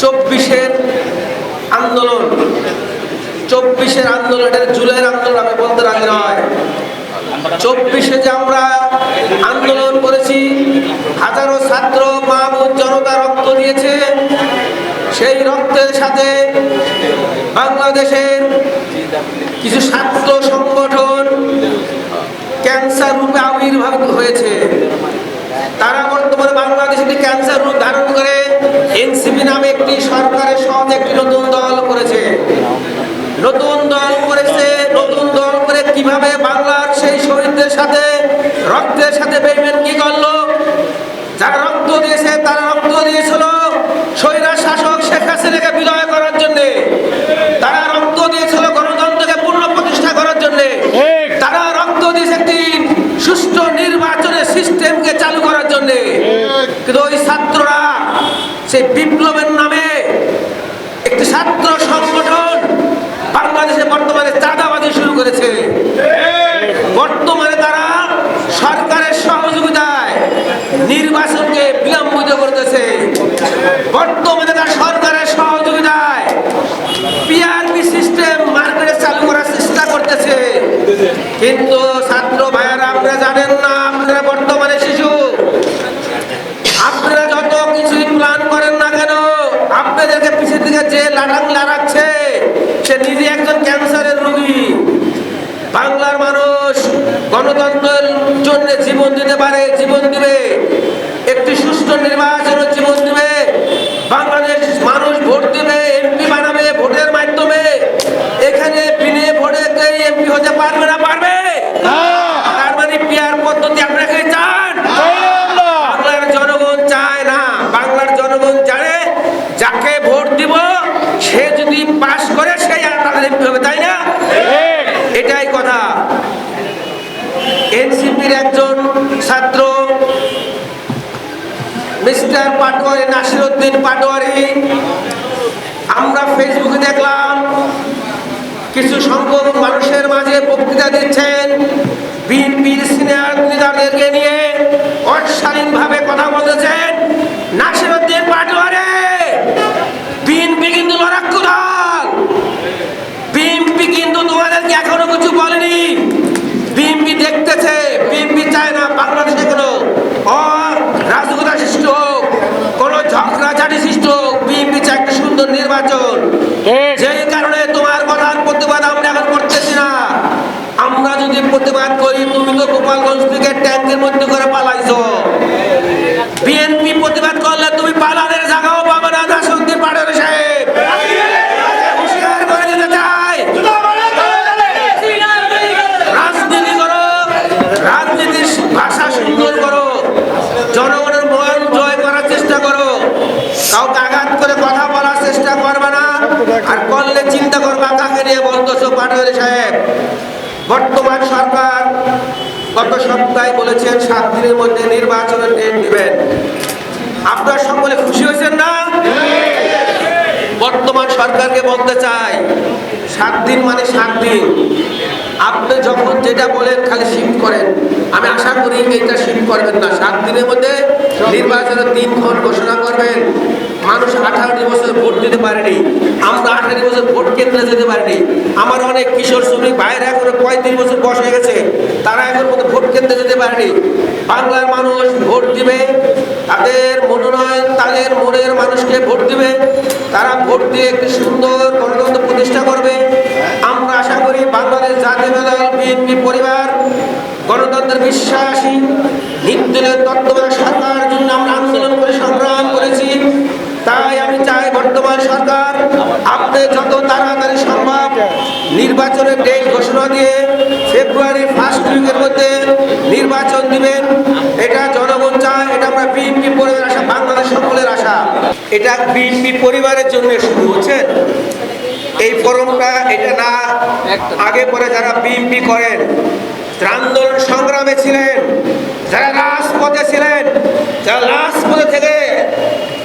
চব্বিশের আন্দোলন চব্বিশের আন্দোলন, এটা জুলাইয়ের আন্দোলন, আমি বলতে রাজি নয়। চব্বিশে যে আমরা আন্দোলন করেছি, হাজারো ছাত্র মা বোন জনতা রক্ত দিয়েছে। সেই রক্তের সাথে বাংলাদেশের কিছু ছাত্র সংগঠন ক্যান্সার রূপে আবির্ভাবিত হয়েছে। তারা বর্তমানে বাংলাদেশে ক্যান্সার রূপ ধারণ করে, এনসিপি নামে একটি সরকারের সঙ্গে একটি নতুন দল করেছে। নতুন দল করেছে, নতুন দল করে কীভাবে বাংলার সেই শহীদদের সাথে, রক্তের সাথে বেইমেন কি করল যারা রক্ত দিয়েছে তারা রক্ত দিয়েছিল স্বৈরা শাসক শেখ হাসিনাকে বিলয় করার জন্যে তারা রক্ত দিয়েছিল গণতন্ত্রকে পূর্ণ প্রতিষ্ঠা করার জন্যে তারা রক্ত দিয়েছে একটি সুষ্ঠু নির্বাচনের সিস্টেমকে চালু করার জন্যে কিন্তু ওই ছাত্ররা সেই বিপ্লবের নামে একটি ছাত্র সংগঠন বাংলাদেশে বর্তমানে চাঁদাবাজি শুরু করেছে। বর্তমানে তারা সরকারের সহযোগিতায় নির্বাচনকে বিলম্বিত করতেছে। বর্তমানে তারা সরকারের সহযোগিতায় পিআরপি সিস্টেম মার্কেটে চালু করার চেষ্টা করতেছে। কিন্তু ছাত্র ভাইয়ারা, আপনারা জানেন না আপনারা বর্তমানে শিশু আপনারা যত কিছুই প্ল্যান করেন না কেন আপনাদেরকে পিছের দিকে যে লাটাং লাড়াচ্ছে সে নিজে একজন ক্যান্সারের রোগী বাংলার মানুষ গণতন্ত্রের জন্য জীবন দিতে পারে জীবন দিবে একটি সুষ্ঠু নির্বাচনের জীবন দিবে বাংলাদেশ মানুষ ভোট দিবে এমপি বানাবে ভোটের মাধ্যমে এখানে বিনে ভোটে এমপি হতে পারবে না পারবে তার মানে পিয়ার পদ্ধতি আপনাকে চান বাংলার জনগণ চায় না বাংলার জনগণ জানে যাকে ভোট দিব সে যদি পাশ করে সেই আর তাদের এমপি হবে তাই না এটাই কথা এনসিপির একজন ছাত্র, মিস্টার পাটোয়ারি নাসিরুদ্দিন পাটোয়ারি। আমরা ফেসবুকে দেখলাম, কিছু সংখ্যক মানুষের মাঝে বক্তৃতা দিচ্ছেন বিএনপির সিনিয়র নেতাদেরকে নিয়ে। অশালীনভাবে কথা বলেছেন নাসিরুদ্দিন পাটোয়ারি বিএনপি কিন্তু লড়াক্কু দল বিএনপি কিন্তু তোমাদেরকে এখনও কিছু বলেনি বিএনপি দেখতেছে বিএনপি চায় না বাংলাদেশে কোনো রাজকতা সৃষ্টি হোক কোনো ঝগড়াঝাটি সৃষ্টি হোক বিএনপি চায় একটা সুন্দর নির্বাচন। যেই কারণে তোমার কথার প্রতিবাদ আমরা এখন করতেছি না। আমরা যদি প্রতিবাদ করি তুমি তো গোপালগঞ্জ থেকে ট্যাঙ্কের মধ্যে করে পালাইছো বিএনপি প্রতিবাদ করলে তুমি পালানের জায়গাও পাবে না নাসুদ্দিন পাটোয়ারি সাহেব হুঁশিয়ার করে দিতে চাই রাজনীতি করো রাজনীতির ভাষা সুন্দর করো জনগণের মন জয় করার চেষ্টা করো কাউকে আঘাত করে কথা বলার চেষ্টা করবে না আর করলে চিন্তা করবা, কাকে নিয়ে বলতেছো, পাটোয়ারি সাহেব? বর্তমান সরকার গত সপ্তাহে বলেছেন, সাত দিনের মধ্যে নির্বাচনের ডেট দিবেন। আপনারা সকলে খুশি হয়েছেন না? বর্তমান সরকারকে বলতে চাই, সাত দিন মানে সাত দিন। আপনি যখন যেটা বলেন, খালি শিফট করেন। আমি আশা করি এইটা শিফট করবেন না। সাত দিনের মধ্যে নির্বাচনের দিনক্ষণ ঘোষণা করবেন। মানুষ আঠারোটি বছর ভোট দিতে পারেনি। কেন্দ্রে যেতে পারিনি। আমার অনেক কিশোর শ্রমিক ভাইয়েরা এখন পঁয়ত্রিশ বছর বয়স হয়ে গেছে। তারা এখন মতো ভোট কেন্দ্রে যেতে পারেনি। বাংলার মানুষ ভোট দিবে, তাদের মনোনয়ন, তাদের মনের মানুষকে ভোট দিবে। তারা ভোট দিয়ে একটি সুন্দর গণতন্ত্র প্রতিষ্ঠা করবে। আমরা আশা করি বাংলাদেশ জাতীয় দল, বিএনপি পরিবার, গণতন্ত্রের বিশ্বাসী নির্দলীয় তত্ত্বাবধায়ক সরকার জন্য আমরা আন্দোলন করে সংগ্রাম করেছি, তাই আমি চাই বর্তমান সরকার আপনি যত তাড়াতাড়ি সম্ভব নির্বাচনের ডেট ঘোষণা দিয়ে ফেব্রুয়ারি ফার্স্ট উইকের মধ্যে নির্বাচন দিবেন। এটা জনগণ চায়, এটা আমরা বিএনপি পরিবারের আশা, বাংলাদেশ সকলের আশা। এটা বিএনপি পরিবারের জন্য শুরু হচ্ছেন এই ফোরামটা, এটা না, আগে পরে যারা বিএনপি করেন আন্দোলন সংগ্রামে ছিলেন, যারা রাজপথে ছিলেন, যারা রাজপথে থেকে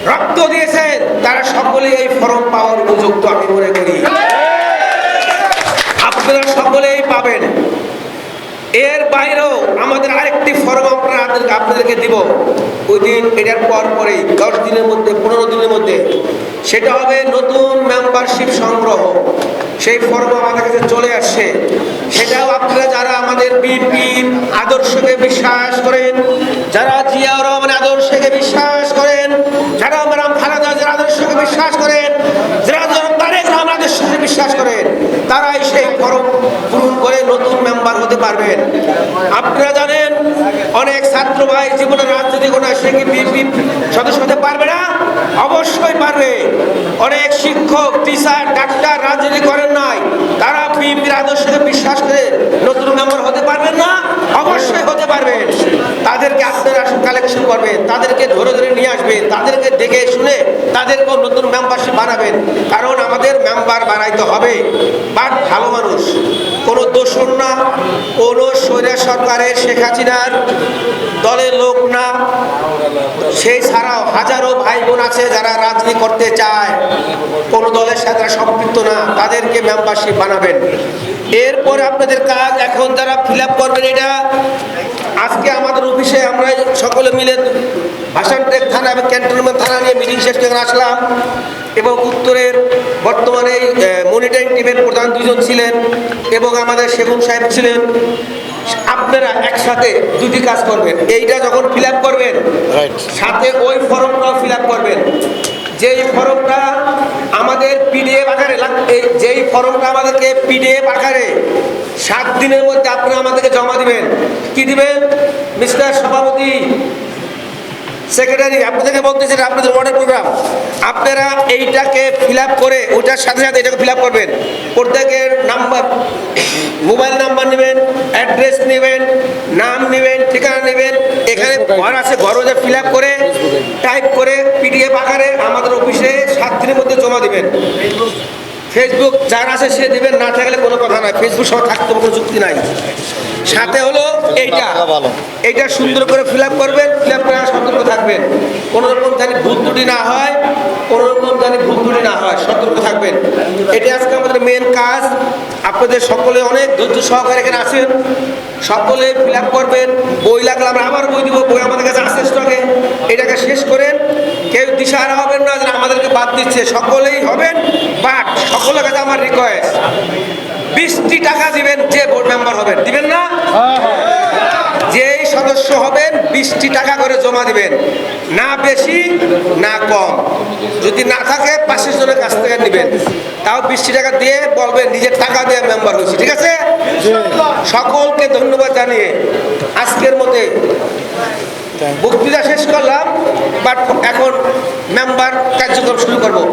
রক্ত দিয়েছেন, তারা সকলেই এই ফরম পাওয়ার উপযুক্ত, আমি মনে করি আপনারা সকলেই পাবেন এর বাইরেও আমাদের আরেকটি ফর্ম আমরা আপনাদেরকে- দিব। ওই দিন এটার পর পরেই, দশ দিনের মধ্যে, পনেরো দিনের মধ্যে, সেটা হবে নতুন মেম্বারশিপ সংগ্রহ। সেই ফর্ম আমাদের কাছে চলে আসছে। সেটাও আপনারা যারা আমাদের বিপির আদর্শকে বিশ্বাস করেন, যারা জিয়া রহমানের আদর্শকে বিশ্বাস করেন, যারা আমরা খালেদাজের আদর্শকে বিশ্বাস করেন যারা যারা তারেক রহমান আদর্শকে বিশ্বাস করেন তারাই সেই ফর্ম পূরণ করে নতুন মেম্বার হতে পারবেন। আপনারা জানেন, অনেক ছাত্র ভাই জীবনে রাজনীতি কোনো সদস্য হতে পারবে না? অবশ্যই পারবে। অনেক শিক্ষক টিচার ডাক্তার রাজনীতি করেন নাই। তারা বিএনপির আদর্শকে বিশ্বাস করে নতুন মেম্বার হতে পারবেন না? অবশ্যই হতে পারবেন। তাদেরকে আপনারা কালেকশন করবেন, তাদেরকে ধরে ধরে নিয়ে আসবেন, তাদেরকে দেখে শুনে তাদেরকেও নতুন মেম্বারশিপ বানাবেন। কারণ মেম্বার বানাইতে হবে। বাট ভালো মানুষ। কোনো দোষণ না। কোনো স্বৈরা সরকারের শেখ হাসিনার দলের লোক না। সেই ছাড়াও হাজারো ভাই বোন আছে যারা রাজনীতি করতে চায়। কোনো দলের সাথে সম্পৃক্ত না। তাদেরকে মেম্বারশিপ বানাবেন। এরপরে আপনাদের কাজ এখন যারা ফিল করবেন এটা, আজকে আমাদের অফিসে আমরা সকলে মিলে ভাষানটেক থানা এবং ক্যান্টনমেন্ট থানা নিয়ে মিটিং শেষ করে আসলাম এবং উত্তরের বর্তমানে এই মনিটরিং টিমের প্রধান দুজন ছিলেন এবং আমাদের সেগুন সাহেব ছিলেন। আপনারা একসাথে দুটি কাজ করবেন। এইটা যখন ফিল আপ করবেন সাথে ওই ফর্মটাও ফিল আপ করবেন। যেই ফর্মটা আমাদের পিডিএফ আকারে যেই ফর্মটা আমাদেরকে পিডিএফ আকারে সাত দিনের মধ্যে আপনারা আমাদেরকে জমা দিবেন। কি দিবেন? মিস্টার সভাপতি সেক্রেটারি আপনাদেরকে বলতেছি এটা আপনাদের ওয়ার্ডের প্রোগ্রাম আপনারা এইটাকে ফিল আপ করে ওটার সাথে সাথে এটাকে ফিল আপ করবেন। প্রত্যেকের নাম্বার মোবাইল নাম্বার নেবেন অ্যাড্রেস নেবেন নাম নেবেন ঠিকানা নেবেন। এখানে ঘর আছে ঘর ওদের ফিল আপ করে টাইপ করে পিডিএফ আকারে আমাদের অফিসে সাত দিনের মধ্যে জমা দিবেন। ফেসবুক যার আছে সে দিবেন না থাকলে কোনো কথা নাই ফেসবুক সহ থাকতে কোনো যুক্তি নাই। সাথে হলো এইটা। এইটা সুন্দর করে ফিল আপ করবেন ফিল আপ করে সতর্ক থাকবেন। কোনো রকম জানি ভুল ত্রুটি না হয় কোনো রকম জানি ভুল ত্রুটি না হয় সতর্ক থাকবেন। এটা আজকে আমাদের মেন কাজ। আপনাদের সকলে অনেক ধৈর্য সহকারে এখানে আছেন সকলে ফিল আপ করবেন। বই লাগলে আমরা আবার বই দিব। বই আমাদের কাছে আসে স্টকে এটাকে শেষ করেন। কেউ দিশাহারা হবেন না যে আমাদেরকে বাদ দিচ্ছে। সকলেই হবেন। সকলের কাছে আমার রিকোয়েস্ট বিশটি টাকা দিবেন, যে বোর্ড মেম্বার হবেন। দিবেন না? যেই সদস্য হবেন, বিশটি টাকা করে জমা দিবেন। না বেশি, না কম। যদি না থাকে, পাঁচশো জনের কাছ থেকে নেবেন। তাও বিশটি টাকা দিয়ে বলবেন নিজের টাকা দিয়ে মেম্বার হয়েছি। ঠিক আছে? সকলকে ধন্যবাদ জানিয়ে আজকের মতে বক্তৃতা শেষ করলাম বাট এখন মেম্বার কার্যক্রম শুরু করব।